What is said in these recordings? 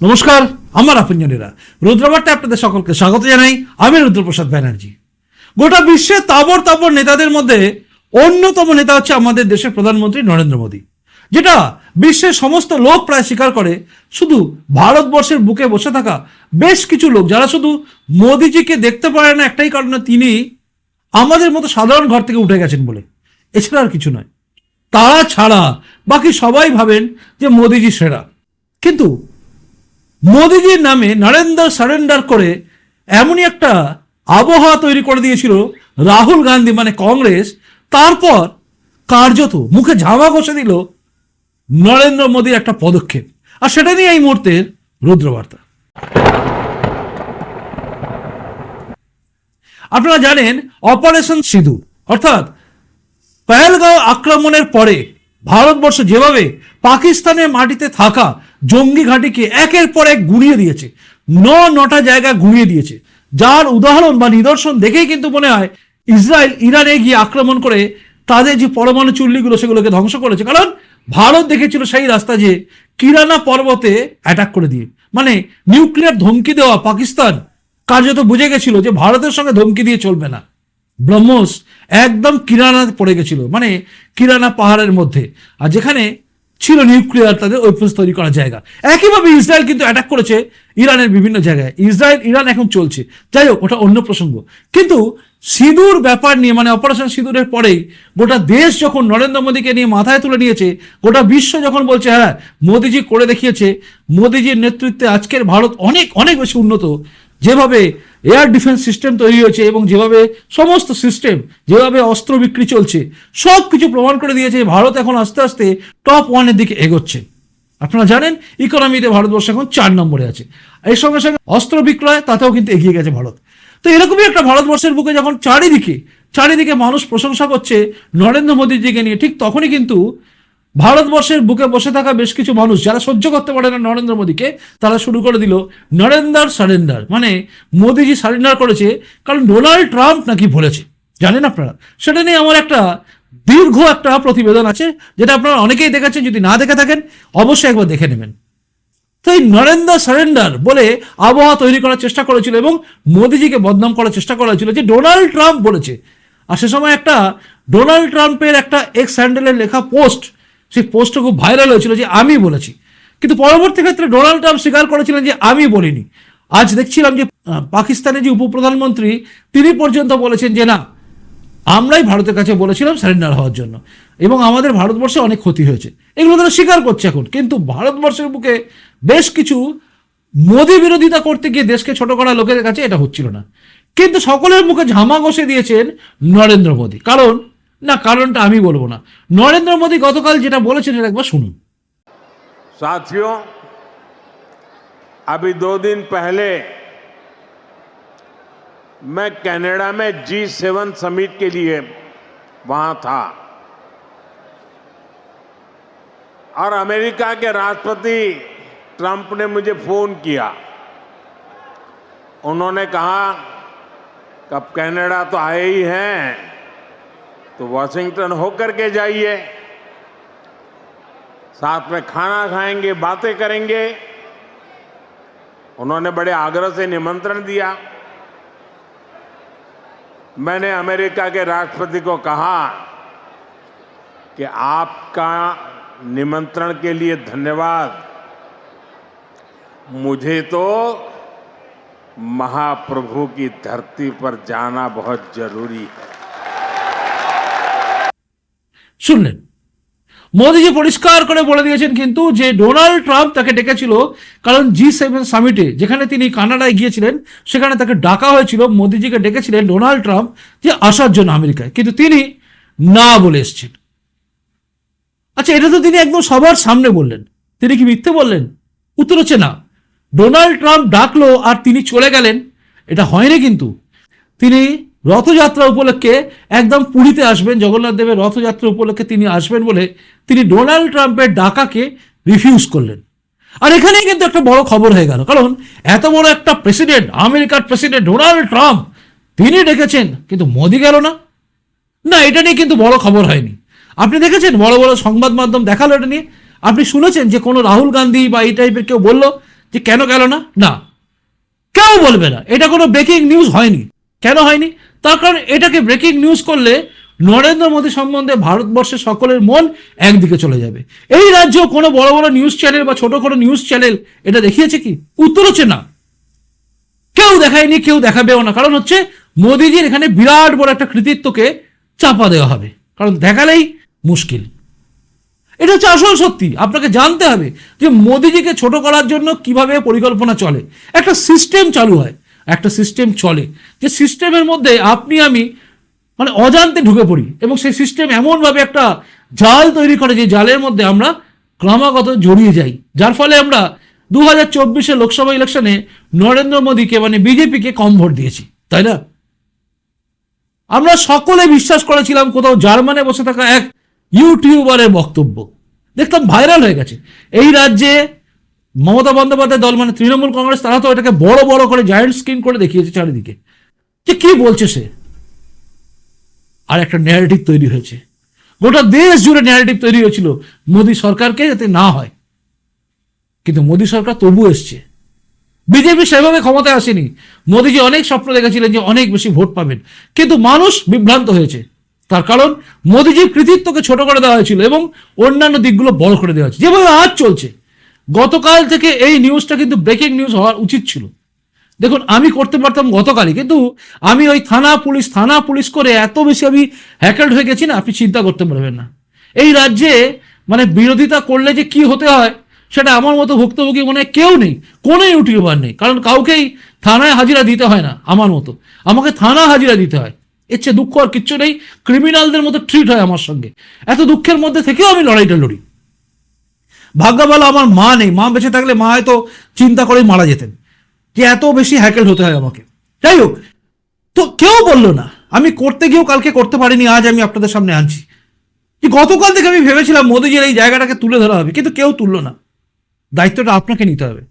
নমস্কার, আমার আপনজনেরা। রুদ্রবার্তে আপনাদের সকলকে স্বাগত জানাই। আমি রুদ্রপ্রসাদ ব্যানার্জি। গোটা বিশ্বে তাবর তাবর নেতাদের মধ্যে অন্যতম নেতা হচ্ছে আমাদের দেশের প্রধানমন্ত্রী নরেন্দ্র মোদী, যেটা বিশ্বের সমস্ত লোক প্রায় স্বীকার করে। শুধু ভারতবর্ষের বুকে বসে থাকা বেশ কিছু লোক, যারা শুধু মোদিজিকে দেখতে পারে না, একটাই কারণে তিনি আমাদের মতো সাধারণ ঘর থেকে উঠে গেছেন বলে। এছাড়া আর কিছু নয়। তারা ছাড়া বাকি সবাই ভাবেন যে মোদিজি সেরা। কিন্তু মোদিজির নামে নরেন্দ্র সারেন্ডার করে এমনই একটা আবহাওয়া তৈরি করে দিয়েছিল রাহুল গান্ধী মানে কংগ্রেস। তারপর কার্যত মুখে ঝামা ঘষে দিল নরেন্দ্র মোদীর একটা পদক্ষেপ। আর সেটা নিয়ে এই মুহূর্তের রুদ্রবার্তা। আপনারা জানেন, অপারেশন সিধু অর্থাৎ পেহেলগাঁও আক্রমণের পরে ভারতবর্ষ যেভাবে পাকিস্তানের মাটিতে থাকা জঙ্গি ঘাঁটিকে একের পর এক গুঁড়িয়ে দিয়েছে, ন, নটা জায়গা গুঁড়িয়ে দিয়েছে। যার উদাহরণ বা নিদর্শন দেখেই কিন্তু মনে হয় ইসরায়েল ইরানে গিয়ে আক্রমণ করে তাদের যে পরমাণু চুল্লিগুলো সেগুলোকে ধ্বংস করেছে। কারণ ভারত দেখেছিল সেই রাস্তা যে কিরানা পর্বতে অ্যাটাক করে দিয়ে। মানে নিউক্লিয়ার ধমকি দেওয়া পাকিস্তান কার্যত বুঝে গেছিল যে ভারতের সঙ্গে ধমকি দিয়ে চলবে না। ব্রহ্মোস একদম কিরানা পড়ে গেছিল মানে কিরানা পাহাড়ের মধ্যে। আর যেখানে ছিল নিউক্লিয়ার, তাদের ওয়েপন্স তৈরি করার জায়গা। একইভাবে ইসরায়েল কিন্তু অ্যাটাক করেছে ইরানের বিভিন্ন জায়গায়। ইসরায়েল, ইরান এখন চলছে। যাই হোক, ওটা অন্য প্রসঙ্গ। কিন্তু সিঁদুর ব্যাপার নিয়ে মানে অপারেশন সিঁদুরের পরেই গোটা দেশ যখন নরেন্দ্র মোদীকে নিয়ে মাথায় তুলে নিয়েছে, গোটা বিশ্ব যখন বলছে হ্যাঁ মোদিজি করে দেখিয়েছে, মোদিজির নেতৃত্বে আজকের ভারত অনেক অনেক বেশি উন্নত। যেভাবে এয়ার ডিফেন্স সিস্টেম তৈরি হয়েছে এবং যেভাবে সমস্ত সিস্টেম, যেভাবে অস্ত্র বিক্রি চলছে, সব কিছু প্রমাণ করে দিয়েছে ভারত এখন আস্তে আস্তে টপ ওয়ানের দিকে এগোচ্ছে। আপনারা জানেন ইকোনমিতে ভারতবর্ষ এখন চার নম্বরে আছে। এর সঙ্গে সঙ্গে অস্ত্র বিক্রয়, তাতেও কিন্তু এগিয়ে গেছে ভারত। তো এরকমই একটা ভারতবর্ষের বুকে যখন চারিদিকে চারিদিকে মানুষ প্রশংসা করছে নরেন্দ্র মোদীজিকে নিয়ে, ঠিক তখনই কিন্তু ভারতবর্ষের বুকে বসে থাকা বেশ কিছু মানুষ যারা সহ্য করতে পারে না নরেন্দ্র মোদীকে, তারা শুরু করে দিল নরেন্দ্র সারেন্ডার মানে মোদীজি সারেন্ডার করেছে কারণ ডোনাল্ড ট্রাম্প নাকি বলেছে। জানেন আপনারা? সেটা নিয়ে আমার একটা দীর্ঘ একটা প্রতিবেদন আছে, যেটা আপনারা অনেকেই দেখেছেন, যদি না দেখে থাকেন, অবশ্যই একবার দেখে নেবেন। তো এই নরেন্দ্র সারেন্ডার বলে আবহাওয়া তৈরি করার চেষ্টা করেছিল এবং মোদিজিকে বদনাম করার চেষ্টা করা হয়েছিল যে ডোনাল্ড ট্রাম্প বলেছে। আর সে সময় একটা ডোনাল্ড ট্রাম্পের একটা এক্স হ্যান্ডেলের লেখা পোস্ট সেই পোস্টটা খুব ভাইরাল হয়েছিল যে আমি বলেছি। কিন্তু পরবর্তী ক্ষেত্রে ডোনাল্ড ট্রাম্প স্বীকার করেছিলেন যে আমি বলিনি। আজ দেখছিলাম যে পাকিস্তানের যে উপপ্রধানমন্ত্রী, তিনি পর্যন্ত বলেছেন যে না, আমরাই ভারতের কাছে বলেছিলাম স্যারেন্ডার হওয়ার জন্য। এবং আমাদের ভারতবর্ষে অনেক ক্ষতি হয়েছে। এগুলো তারা স্বীকার করছে এখন। কিন্তু ভারতবর্ষের বুকে বেশ কিছু মোদী বিরোধিতা করতে গিয়ে দেশকে ছোট করা লোকের কাছে এটা হচ্ছিল না। কিন্তু সকলের মুখে ঝামা ঘষে দিয়েছেন নরেন্দ্র মোদী। কারণ না কারণটা আমি বলবো না নরেন্দ্র মোদী গতকাল যেটা বলেছেন এটা একবার শুনুন साथियों अभी दो दिन पहले मैं कनाडा में जी सेवन समिट के लिए वहां था और अमेरिका के राष्ट्रपति ट्रंप ने मुझे फोन किया उन्होंने कहा कि अब कनाडा तो आए ही हैं तो वॉशिंगटन होकर के जाइए। साथ में खाना खाएँगे, बातें करेंगे। उन्होंने बड़े आग्रह से निमंत्रण दिया। मैंने अमेरिका के राष्ट्रपति को कहा कि आपका निमंत्रण के लिए धन्यवाद। मुझे तो महाप्रभु की धरती पर जाना बहुत ज़रूरी है। শুনলেন। মোদিজি পরিষ্কার করে বলে দিয়েছেন কিন্তু যে ডোনাল্ড ট্রাম্প তাকে ডেকেছিল কারণ জি সেভেন সামিটে, যেখানে তিনি কানাডায় গিয়েছিলেন, সেখানে তাকে ডাকা হয়েছিল। মোদিজিকে ডেকেছিলেন ডোনাল্ড ট্রাম্প যে আসার জন্য আমেরিকায়। কিন্তু তিনি না বলে এসছেন। আচ্ছা এটা তো তিনি একদম সবার সামনে বললেন। তিনি কি মিথ্যে বললেন? উত্তর হচ্ছে না। ডোনাল্ড ট্রাম্প ডাকলো আর তিনি চলে গেলেন। এটা হয়নি কিন্তু। তিনি রথযাত্রা উপলক্ষে একদম পুরীতে আসবেন, জগন্নাথ দেবের রথযাত্রা উপলক্ষে তিনি আসবেন বলে তিনি ডোনাল্ড ট্রাম্পের ডাকাকে রিফিউজ করলেন। আর এখানেই কিন্তু একটা বড় খবর হয়ে গেল। কারণ এত বড় একটা প্রেসিডেন্ট, আমেরিকার প্রেসিডেন্ট ডোনাল্ড ট্রাম্প, তিনি ডেকেছেন, কিন্তু মোদি গেল না। না, এটা নিয়ে কিন্তু বড় খবর হয়নি। আপনি দেখেছেন বড় বড় সংবাদ মাধ্যম দেখাল এটা নিয়ে? আপনি শুনেছেন যে কোনো রাহুল গান্ধী বা এই টাইপের কেউ বলল যে কেন গেল না? না। কেউ বলবে না। এটা কোনো ব্রেকিং নিউজ হয়নি। কেন হয়নি? তার কারণ এটাকে ব্রেকিং নিউজ করলে নরেন্দ্র মোদী সম্বন্ধে ভারতবর্ষের সকলের মন একদিকে চলে যাবে। এই রাজ্য কোনো বড় বড় নিউজ চ্যানেল বা ছোট কোনো নিউজ চ্যানেল এটা দেখিয়েছে কি? উত্তর হচ্ছে না কেউ দেখায়নি, কেউ দেখাবেও না। কারণ হচ্ছে মোদিজির এখানে বিরাট বড় একটা কৃতিত্বকে চাপা দেওয়া হবে। কারণ দেখালেই মুশকিল। এটা হচ্ছে আসল সত্যি। আপনাকে জানতে হবে যে মোদিজিকে ছোট করার জন্য কীভাবে পরিকল্পনা চলে। একটা সিস্টেম চালু হয়। একটা সিস্টেম চলে। যে সিস্টেমের মধ্যে আপনি, আমি মানে অজান্তে ঢুকে পড়ি এবং সেই সিস্টেম এমনভাবে একটা জাল তৈরি করে যে জালের মধ্যে আমরা ক্রমাগত জড়িয়ে যাই। যার ফলে আমরা দু হাজার চব্বিশে লোকসভা ইলেকশনে নরেন্দ্র মোদীকে মানে বিজেপিকে কম ভোট দিয়েছি। তাই না? আমরা সকলে বিশ্বাস করেছিলাম কোথাও জার্মানে বসে থাকা এক ইউটিউবারের বক্তব্য। দেখতাম ভাইরাল হয়ে গেছে। এই রাজ্যে মমতা বন্দ্যোপাধ্যায় দল মানে তৃণমূল কংগ্রেস, তারা তো এটাকে বড় বড় করে জায়েন্ট স্ক্রিন করে দেখিয়েছে চারিদিকে। যে কি বলছে সে? আর একটা ন্যারেটিভ তৈরি হয়েছে। গোটা দেশ জুড়ে ন্যারেটিভ তৈরি হয়েছিল, মোদী সরকারকে যাতে না হয়। কিন্তু মোদী সরকার তবু এসছে। বিজেপি সেভাবে ক্ষমতায় আসেনি। মোদীজি অনেক স্বপ্ন দেখেছিলেন যে অনেক বেশি ভোট পাবেন। কিন্তু মানুষ বিভ্রান্ত হয়েছে। তার কারণ মোদীজির কৃতিত্বকে ছোট করে দেওয়া হয়েছিল এবং অন্যান্য দিকগুলো বড় করে দেওয়া হয়েছে। যেভাবে আজ চলছে গতকাল থেকে এই নিউজটা কিন্তু ব্রেকিং নিউজ হওয়ার উচিত ছিল। দেখুন, আমি করতে পারতাম গতকালই, কিন্তু আমি ওই থানা পুলিশ থানা পুলিশ করে এত বেশি আমি হ্যাকেলড হয়ে গেছি না, আপনি চিন্তা করতে পারবেন না। এই রাজ্যে মানে বিরোধিতা করলে যে কি হতে হয়, সেটা আমার মতো ভুক্তভোগী মনে কেউ নেই, কোনো ইউটিউবার নেই, কারণ কাউকেই থানায় হাজিরা দিতে হয় না, আমার মতো। আমাকে থানা হাজিরা দিতে হয়। এর চেয়ে দুঃখ আর কিচ্ছু নেই ক্রিমিনালদের মতো ট্রিট হয় আমার সঙ্গে। এত দুঃখের মধ্যে থেকেও আমি লড়াইটা লড়ি। ভাগ্য ভালো আমার মা নেই, মা বেঁচে থাকলে মা হয়তো চিন্তা করেই মারা যেতেন। যে এত বেশি হ্যাকেল হতে হয় আমাকে? যাই হোক, তো কেউ বলল না, আমি করতে গিয়েও কালকে করতে পারিনি, আজ আমি আপনাদের সামনে আনছি। যে গতকাল থেকে আমি ভেবেছিলাম মোদিজির এই জায়গাটাকে তুলে ধরা হবে, কিন্তু কেউ তুললো না। দায়িত্বটা আপনাকে নিতে হবে।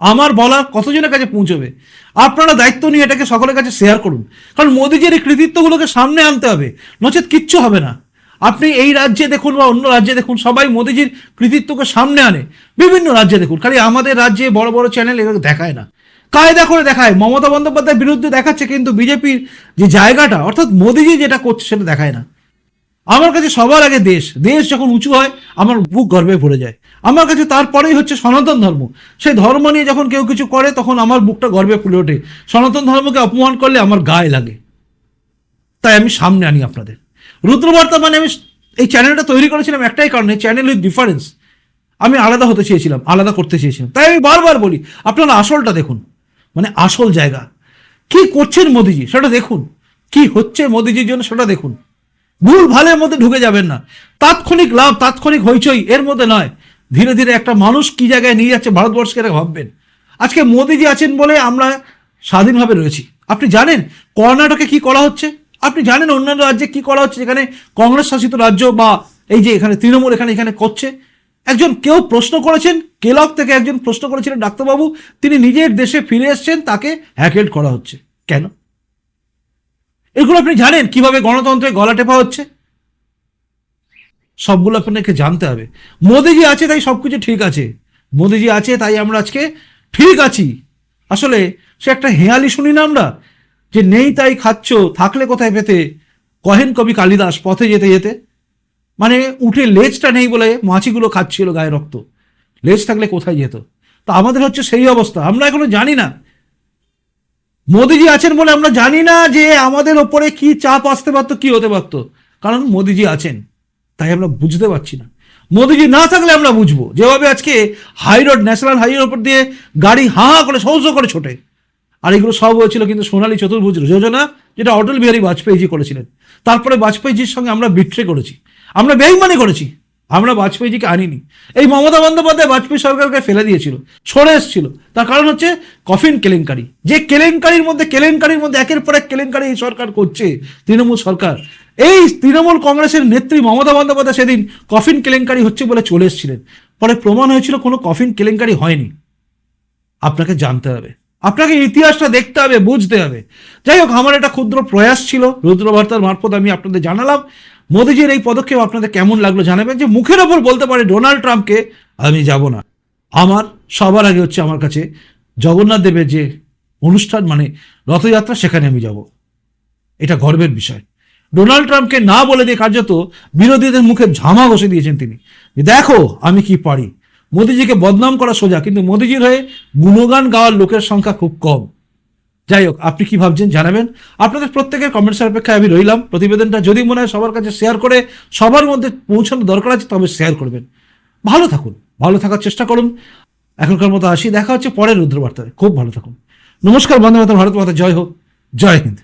আমার বলা কতজনের কাছে পৌঁছবে? আপনারা দায়িত্ব নিয়ে এটাকে সকলের কাছে শেয়ার করুন। কারণ মোদিজির এই কৃতিত্বগুলোকে সামনে আনতে হবে, নচেত কিচ্ছু হবে না। আপনি এই রাজ্যে দেখুন বা অন্য রাজ্যে দেখুন, সবাই মোদিজির কৃতিত্বকে সামনে আনে। বিভিন্ন রাজ্যে দেখুন, খালি আমাদের রাজ্যে বড় বড় চ্যানেল এগুলো দেখায় না। কায়দা করে দেখায়, মমতা বন্দ্যোপাধ্যায়ের বিরুদ্ধে দেখাচ্ছে, কিন্তু বিজেপির যে জায়গাটা, অর্থাৎ মোদিজি যেটা করছে সেটা দেখায় না। আমার কাছে সবার আগে দেশ। দেশ যখন উঁচু হয়, আমার বুক গর্বে ভরে যায়। আমার কাছে তারপরেই হচ্ছে সনাতন ধর্ম। সেই ধর্ম নিয়ে যখন কেউ কিছু করে, তখন আমার বুকটা গর্বে ফুলে ওঠে। সনাতন ধর্মকে অপমান করলে আমার গায়ে লাগে। তাই আমি সামনে আনি আপনাদের। রুদ্রবার্তা মানে আমি এই চ্যানেলটা তৈরি করেছিলাম একটাই কারণে চ্যানেল উইথ ডিফারেন্স আমি আলাদা হতে চেয়েছিলাম, আলাদা করতে চেয়েছিলাম। তাই আমি বারবার বলি, আপনারা আসলটা দেখুন মানে আসল জায়গা। কি করছেন মোদিজি, সেটা দেখুন। কি হচ্ছে মোদিজির জন্য, সেটা দেখুন। ভুল ভালের মধ্যে ঢুকে যাবেন না। তাৎক্ষণিক লাভ, তাৎক্ষণিক হইচই, এর মধ্যে নয়। ধীরে ধীরে একটা মানুষ কি জায়গায় নিয়ে যাচ্ছে, ভারতবর্ষকে এটা ভাববেন। আজকে মোদিজি আছেন বলে আমরা স্বাধীনভাবে রয়েছি। আপনি জানেন কর্ণাটকে কি করা হচ্ছে? আপনি জানেন অন্যান্য রাজ্যে কি করা হচ্ছে? যেখানে কংগ্রেস শাসিত রাজ্য বা এই যে এখানে তৃণমূল এখানে এখানে করছে। একজন কেউ প্রশ্ন করেছেন কেলক থেকে একজন প্রশ্ন করেছিলেন ডাক্তারবাবু, তিনি নিজের দেশে ফিরে এসছেন, তাকে হ্যাকেট করা হচ্ছে। কেন? এগুলো আপনি জানেন কীভাবে গণতন্ত্রে গলা টেপা হচ্ছে? সবগুলো আপনাকে জানতে হবে। মোদিজি আছে, তাই সবকিছু ঠিক আছে। মোদিজি আছে, তাই আমরা আজকে ঠিক আছি। আসলে সে একটা হেয়ালি শুনি না আমরা? যে নেই তাই খাচ্ছ, থাকলে কোথায় পেতে? কহেন কবি কালিদাস, পথে যেতে যেতে। মানে উঠে লেজটা নেই বলে মাছিগুলো খাচ্ছিল গায়ে রক্ত। লেজ থাকলে কোথায় যেত? তা আমাদের হচ্ছে সেই অবস্থা। আমরা এখনও জানি না। মোদিজি আছেন বলে আমরা জানি না যে আমাদের ওপরে কি চাপ আসতে পারতো, কি হতে পারতো। কারণ মোদিজি আছেন, তাই আমরা বুঝতে পারছি না। মোদিজি না থাকলে আমরা বুঝব। যেভাবে আজকে হাই রোড ন্যাশনাল হাইওয়ের ওপর দিয়ে গাড়ি হাঁ করে সহজ করে ছোটে। আর এগুলো সব হয়েছিল কিন্তু সোনালী চতুর্ভুজ, যোজনা, যেটা অটল বিহারী বাজপেয়ীজি করেছিলেন। তারপরে বাজপেয়ীজির সঙ্গে আমরা বিট্রে করেছি। আমরা বেইমানি করেছি। আমরা বাজপেয়ীজিকে আনিনি। এই মমতা বন্দ্যোপাধ্যায় বাজপেয়ী সরকারকে ফেলে দিয়েছিল, সরে এসেছিল। তার কারণ হচ্ছে কফিন কেলেঙ্কারি। যে কেলেঙ্কারির মধ্যে কেলেঙ্কারির মধ্যে একের পর এক কেলেঙ্কারি এই সরকার করছে, তৃণমূল সরকার। এই তৃণমূল কংগ্রেসের নেত্রী মমতা বন্দ্যোপাধ্যায় সেদিন কফিন কেলেঙ্কারি হচ্ছে বলে চলে এসেছিলেন। পরে প্রমাণ হয়েছিল কোনো কফিন কেলেঙ্কারি হয়নি। আপনাকে জানতে হবে। আপনাকে ইতিহাসটা দেখতে হবে, বুঝতে হবে। যাই হোক, আমার একটা ক্ষুদ্র প্রয়াস ছিল, রুদ্রবার্তার মারফত আমি আপনাদের জানালাম। মোদিজির এই পদক্ষেপ আপনাদের কেমন লাগল জানাবেন যে মুখের ওপর বলতে পারে ডোনাল্ড ট্রাম্পকে আমি যাব না। আমার, সবার আগে হচ্ছে আমার কাছে জগন্নাথ দেবের যে অনুষ্ঠান মানে রথযাত্রা, সেখানে আমি যাব। এটা গর্বের বিষয়। ডোনাল্ড ট্রাম্পকে না বলে দিয়ে কার্যত বিরোধীদের মুখে ঝামা বসে দিয়েছেন তিনি। দেখো, আমি কি পারি। মোদিজিকে বদনাম করা সোজা, কিন্তু মোদিজির হয়ে গুণগান গাওয়ার লোকের সংখ্যা খুব কম। যাই হোক, আপনি কি ভাবছেন জানাবেন? আপনাদের প্রত্যেকের কমেন্টসের অপেক্ষায় আমি রইলাম। প্রতিবেদনটা যদি মনে হয় সবার কাছে শেয়ার করে সবার মধ্যে পৌঁছানো দরকার আছে, তবে শেয়ার করবেন। ভালো থাকুন, ভালো থাকার চেষ্টা করুন। এখনকার মতো আসি, দেখা হচ্ছে পরের রুদ্রবার্তায়। খুব ভালো থাকুন। নমস্কার বন্ধু মাতা ভারত মাতা, জয় হোক। জয় হিন্দ।